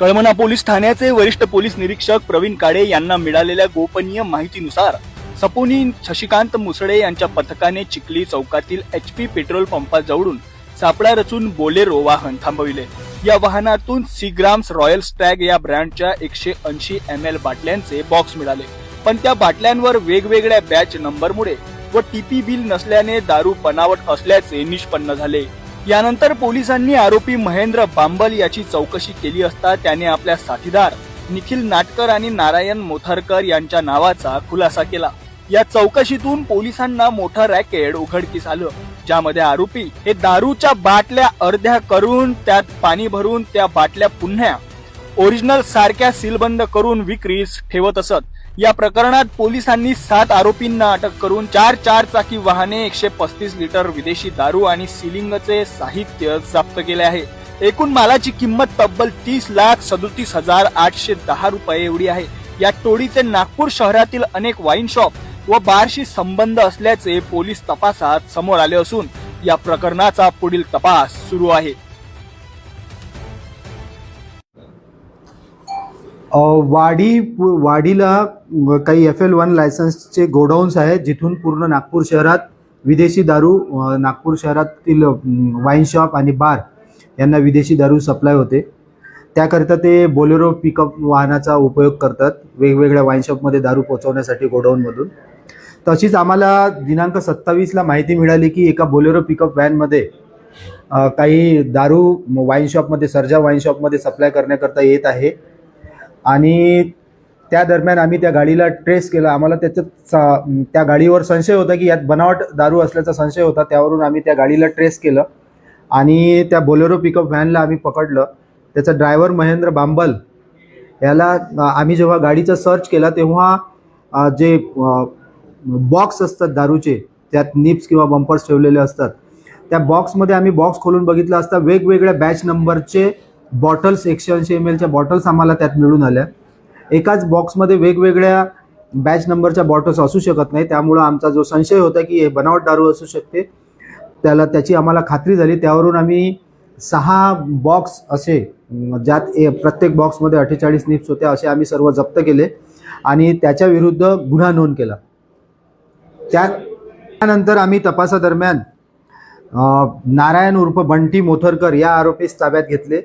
Kalamna police ठाण्याचे वरिष्ठ police निरीक्षक प्रवीण काडे यांना मिळालेल्या गोपनीय माहितीनुसार सपोनी शशिकांत मुसळे यांच्या पथकाने चिखली चौकातील एच पी पेट्रोल पंपाजवळून सापळा रचून बोलेरो वाहन थांबविले. या वाहनातून सीग्राम्स रॉयल स्टॅग या ब्रँडच्या एकशे ऐंशी एम एल बाटल्यांचे बॉक्स मिळाले. पण त्या बाटल्यांवर वेगवेगळ्या बॅच नंबरमुळे व टीपी बिल नसल्याने दारू बनावट असल्याचे निष्पन्न झाले. यानंतर पोलिसांनी आरोपी महेंद्र बांबल याची चौकशी केली असता त्याने आपल्या साथीदार निखिल नाटकर आणि नारायण मोथरकर यांच्या नावाचा खुलासा केला. या चौकशीतून पोलिसांना मोठं रॅकेट उघडकीस आलं ज्यामध्ये आरोपी हे दारूच्या बाटल्या अर्ध्या करून त्यात पाणी भरून त्या बाटल्या पुन्हा ओरिजिनल सारख्या सीलबंद करून विक्रीस ठेवत असत. या प्रकरणात पोलिसांनी सात आरोपींना अटक करून चार चार चाकी वाहने एकशे पस्तीस लिटर विदेशी दारू आणि सिलिंगचे साहित्य जप्त केले आहे. एकूण मालाची किंमत तब्बल तीस लाख सदोतीस हजार आठशे दहा रुपये एवढी आहे. या टोळीचे नागपूर शहरातील अनेक वाईन शॉप व बारशी संबंध असल्याचे पोलीस तपासात समोर आले असून या प्रकरणाचा पुढील तपास सुरू आहे. अ, वाडी वाडीला काही एफ एल वन लायसन्सचे गोडाऊन्स आहेत जिथून पूर्ण नागपूर शहरात विदेशी दारू नागपूर शहरातील वाईन शॉप आणि बार यांना विदेशी दारू सप्लाय होते. त्याकरिता ते बोलेरो पिकअप वाहनाचा उपयोग करतात वेगवेगळ्या वाईन शॉपमध्ये दारू पोहोचवण्यासाठी गोडाऊनमधून. तशीच आम्हाला दिनांक सत्तावीसला माहिती मिळाली की एका बोलेरो पिकअप व्हॅनमध्ये काही दारू वाईन शॉपमध्ये सर्जा वाईन शॉपमध्ये सप्लाय करण्याकरता येत आहे. आणि त्या दरम्यान आम्ही त्या गाडीला ट्रेस केला. आम्हाला त्याचं त्या गाडीवर संशय होता की यात बनावट दारू असल्याचा संशय होता त्यावरून आम्ही त्या गाडीला ट्रेस केलं. आणि त्या बोलेरो पिकअप व्हॅनला आम्ही पकडलं. त्याचा ड्रायव्हर महेंद्र बांबल याला आम्ही जेव्हा गाडीचा सर्च केला तेव्हा जे बॉक्स असतात दारूचे त्यात निप्स किंवा बंपर्स ठेवलेले असतात. त्या बॉक्समध्ये आम्ही बॉक्स खोलून बघितलं असता वेगवेगळ्या बॅच नंबरचे बॉटल्स एकशे ऐंशी एम एलच्या बॉटल्स आम्हाला त्यात मिळून आल्या. एकाच बॉक्समध्ये वेगवेगळ्या बॅच नंबरच्या बॉटल्स असू शकत नाही. त्यामुळं आमचा जो संशय होता की हे बनावट दारू असू शकते त्याला त्याची आम्हाला खात्री झाली. त्यावरून आम्ही सहा बॉक्स असे ज्यात ए- प्रत्येक बॉक्समध्ये अठ्ठेचाळीस निप्स होत्या असे आम्ही सर्व जप्त केले आणि त्याच्या विरुद्ध गुन्हा नोंद केला. त्या त्यानंतर आम्ही तपासादरम्यान नारायण उर्फ बंटी मोथरकर या आरोपीस ताब्यात घेतले.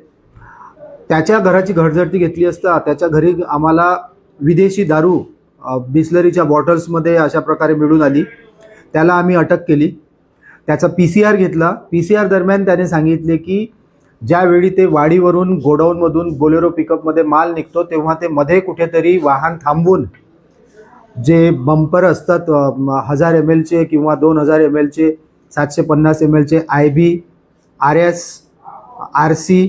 त्याच्या घराची घरझडती घेतली असता त्याच्या घरी आम्हाला विदेशी दारू बिस्लरीच्या बॉटल्समध्ये अशा प्रकारे मिळून आली. त्याला आम्ही अटक केली. त्याचा पी सी आर घेतला. पी सी आर दरम्यान त्याने सांगितले की ज्यावेळी ते वाडीवरून गोडाऊनमधून बोलेरो पिकअपमध्ये माल निघतो तेव्हा ते मध्ये कुठेतरी वाहन थांबवून जे बंपर असतात हजार एम एलचे किंवा दोन हजार एम एलचे सातशे पन्नास एम एलचे I B R S R C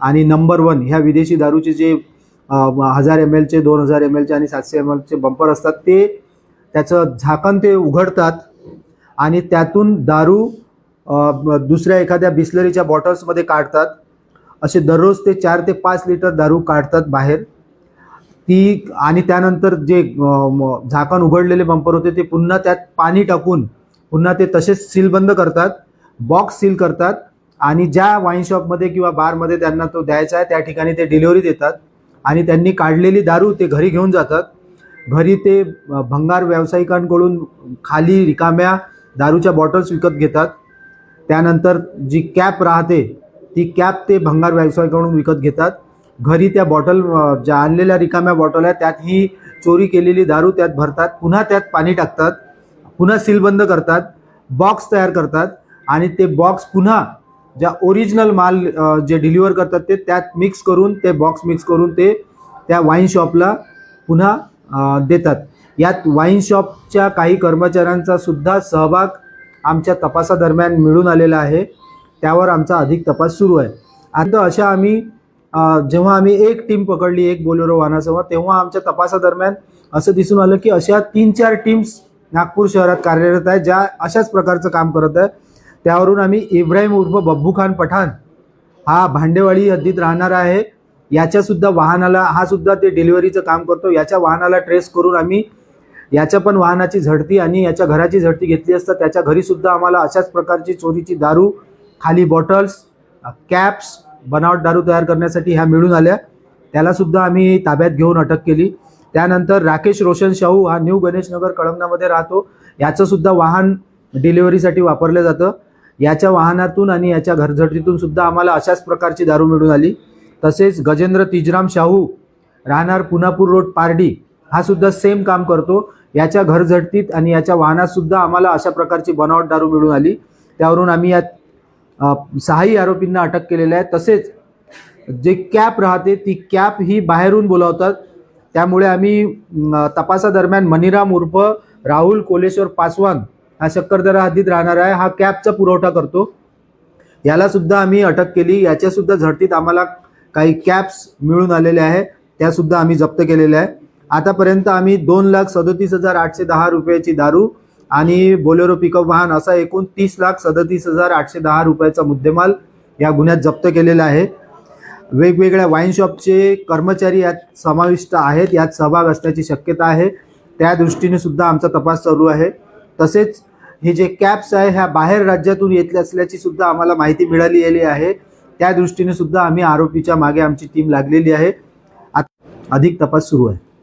आणि नंबर वन ह्या विदेशी दारूचे जे हजार एम एलचे दोन हजार एम एलचे आणि सातशे एम एलचे बंपर असतात ते त्याचं झाकण ते उघडतात आणि त्यातून दारू दुसऱ्या एखाद्या बिस्लरीच्या बॉटल्समध्ये काढतात. असे दररोज ते चार ते पाच लिटर दारू काढतात बाहेर. ती आणि त्यानंतर जे झाकण उघडलेले बंपर होते ते पुन्हा त्यात पाणी टाकून पुन्हा ते तसेच सीलबंद करतात. बॉक्स सील करतात. आणि ज्या वाईन शॉपमध्ये किंवा बारमध्ये त्यांना तो द्यायचा आहे त्या ठिकाणी ते डिलिव्हरी देतात. आणि त्यांनी काढलेली दारू ते घरी घेऊन जातात. घरी ते भंगार व्यावसायिकांकडून खाली रिकाम्या दारूच्या बॉटल्स विकत घेतात. त्यानंतर जी कॅप राहते ती कॅप ते भंगार व्यावसायिकाकडून विकत घेतात. घरी त्या बॉटल ज्या आणलेल्या रिकाम्या बॉटल आहेत त्यात ही चोरी केलेली दारू त्यात भरतात. पुन्हा त्यात पाणी टाकतात. पुन्हा सीलबंद करतात. बॉक्स तयार करतात. आणि ते बॉक्स पुन्हा ज्या ओरिजिनल माल जे डिलिव्हर करतात ते त्यात मिक्स करून ते बॉक्स मिक्स करून ते त्या वाईन शॉपला पुन्हा देतात. यात वाईन शॉपच्या काही कर्मचाऱ्यांचा सुद्धा सहभाग आमच्या तपासादरम्यान मिळून आलेला आहे. त्यावर आमचा अधिक तपास सुरू आहे. आता अशा आम्ही जेव्हा आम्ही एक टीम पकडली एक बोलेरो वाहनासमोर तेव्हा आमच्या तपासादरम्यान असं दिसून आलं की अशा तीन चार टीम्स नागपूर शहरात कार्यरत आहेत ज्या अशाच प्रकारचं काम करत आहे त्यावरून आम्ही इब्राहिम उर्फ बब्बू खान पठाण हा भांडेवाडी हद्दीत राहणारा आहे. याच्यासुद्धा वाहनाला हा सुद्धा ते डिलिव्हरीचं काम करतो. याच्या वाहनाला ट्रेस करून आम्ही याच्या पण वाहनाची झडती आणि याच्या घराची झडती घेतली असता त्याच्या घरीसुद्धा आम्हाला अशाच प्रकारची चोरीची दारू खाली बॉटल्स कॅप्स बनावट दारू तयार करण्यासाठी ह्या मिळून आल्या. त्यालासुद्धा आम्ही ताब्यात घेऊन अटक केली. त्यानंतर राकेश रोशन शाहू हा न्यू गणेशनगर कळमनामध्ये राहतो. याचंसुद्धा वाहन डिलिव्हरीसाठी वापरलं जातं. याच्या वाहनातून आणि याच्या घरझडतीतून सुद्धा आम्हाला अशाच प्रकारची दारू मिळून आली. तसेच गजेंद्र तिजराम शाहू राहणार पुनापूर रोड पारडी हा सुद्धा सेम काम करतो. याच्या घरझडतीत आणि याच्या वाहनात सुद्धा आम्हाला अशा प्रकारची बनावट दारू मिळून आली. त्यावरून आम्ही या सहाही आरोपींना अटक केलेल्या आहे तसेच जे कॅप राहते ती कॅप ही बाहेरून बोलावतात. त्यामुळे आम्ही तपासादरम्यान मनीराम उर्फ राहुल कोलेश्वर पासवान हा शक्करदरा हद्दीत राहणार आहे. हा कॅबचा पुरवठा करतो. याला सुद्धा आम्ही अटक केली. याच्या सुद्धा झडतीत आम्हाला काही कॅप्स मिळून आलेल्या आहे त्या सुद्धा आम्ही जप्त केलेल्या आहे आतापर्यंत आम्ही दोन लाख सदोतीस हजार आठशे दहा रुपयाची दारू आणि बोलेरो पिकअप वाहन असा एकूण तीस लाख सदतीस हजार आठशे दहा रुपयाचा मुद्देमाल या गुन्ह्यात जप्त केलेला आहे. वेगवेगळ्या वाईन शॉपचे कर्मचारी यात समाविष्ट आहेत. यात सहभाग असण्याची शक्यता आहे. त्या दृष्टीने सुद्धा आमचा तपास चालू आहे. तसेच हे जे कॅप्स आहे ह्या बाहेर राज्यातून येतले असल्याची सुद्धा आम्हाला माहिती मिळालेली आहे. त्या दृष्टीने सुद्धा आम्ही आरोपीच्या मागे आमची टीम लागलेली आहे. आत- अधिक तपास सुरू आहे.